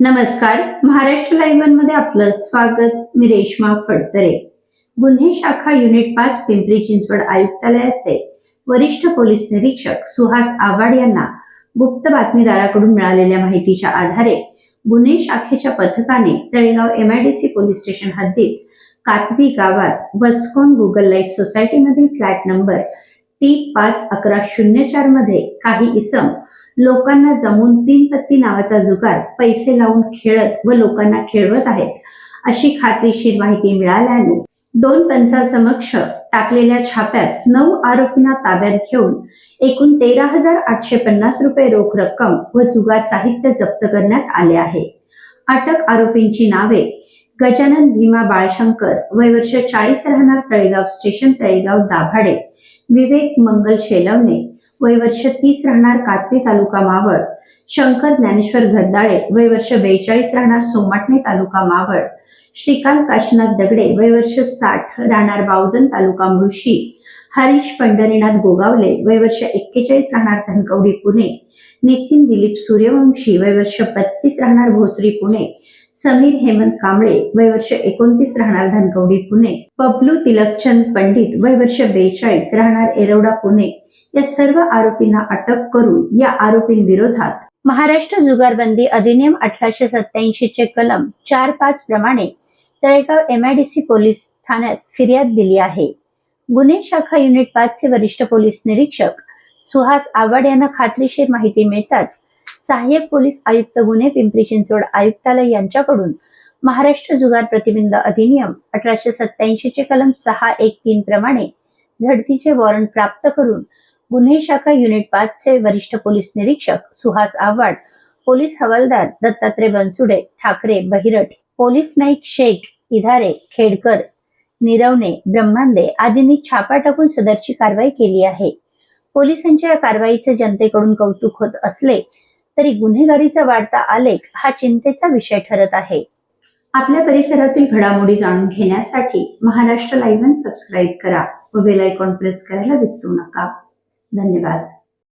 नमस्कार. महाराष्ट्र लाईव्हमध्ये आपलं स्वागत. मी रेश्मा फडतरे. गुन्हे शाखा युनिट पाच पिंपरी चिंचवड आयुक्तालयाचे वरिष्ठ पोलीस निरीक्षक सुहास आव्हाड यांना गुप्त बातमीदाराकडून मिळालेल्या माहितीच्या आधारे गुन्हे शाखेच्या पथकाने तळेगाव एमआयडीसी पोलीस स्टेशन हद्दीत कातवी गावात बसकोन गुगल लाईफ सोसायटीमधील फ्लॅट नंबर तीन पाच अकरा शून्य चारमध्ये काही इसम लोकांना जमून तीन पत्ती नावाचा जुगार पैसे लावून खेळत व लोकांना खेळवत आहेत. अशी खात्रीशीर माहिती मिळाल्याने दोन पंचासमक्ष टाकलेल्या छाप्यात नऊ आरोपींना ताब्यात घेऊन एकूण तेरा हजार आठशे पन्नास रुपये रोख रक्कम व जुगार साहित्य जप्त करण्यात आले आहे. अटक आरोपींची नावे गजानन भीमा बाळशंकर वय वर्ष चाळीस राहणार तळेगाव स्टेशन तळेगाव दाभाडे विवेक मंगल शेलवणे वय वर्ष तीस राहणार कात्री तालुका मावळ शंकर ज्ञानेश्वर घरदाळे वय वर्ष बेचाळीस राहणार सोमाटणे तालुका मावळ श्रीकांत काशीनाथ दगडे वय वर्ष साठ राहणार बावधन तालुका मुळशी हरीश पंढरीनाथ गोगावले वय वर्ष एक्केचाळीस राहणार धनकवडी पुणे नितीन दिलीप सूर्यवंशी वय वर्ष पस्तीस राहणार भोसरी पुणे समीर हेमंत कांबळे वय वर्ष एकोणतीस राहणार धनकवडी पुणे पबलू तिलकचंद पंडित वय वर्ष बेचाळीस राहणार एरवडा पुणे. या सर्व आरोपींना अटक करून या आरोपींविरोधात महाराष्ट्र जुगारबंदी अधिनियम अठराशे सत्याऐंशी चे कलम चार पाच प्रमाणे तळेगाव एमआयडीसी पोलीस ठाण्यात फिर्याद दिली आहे. गुन्हे शाखा युनिट पाच चे वरिष्ठ पोलीस निरीक्षक सुहास आव्हाड यांना खात्रीशीर माहिती मिळताच सहाय्यक पोलीस आयुक्त गुन्हे पिंपरी चिंचवड आयुक्तालय यांच्याकडून महाराष्ट्र जुगार प्रतिबंध अधिनियम अठराशे सत्याऐंशी चे कलम सहा एक तीन प्रमाणे झडतीचे वॉरंट प्राप्त करून गुन्हे शाखा युनिट पाच चे वरिष्ठ पोलीस निरीक्षक सुहास आव्हाड पोलीस हवालदार दत्तात्रय बनसुडे ठाकरे बहिरट पोलीस नाईक शेख इधारे खेडकर निरवणे ब्रह्मांडे आदींनी छापा टाकून सदरची कारवाई केली आहे. पोलिसांच्या या कारवाईचे जनतेकडून कौतुक होत असले तरी गुन्हेगारीचा वाढता आलेख हा चिंतेचा विषय ठरत आहे. आपल्या परिसरातील घडामोडी जाणून घेण्यासाठी महाराष्ट्र लाईव्ह सबस्क्राईब करा व बेल आयकॉन प्रेस करायला विसरू नका. धन्यवाद.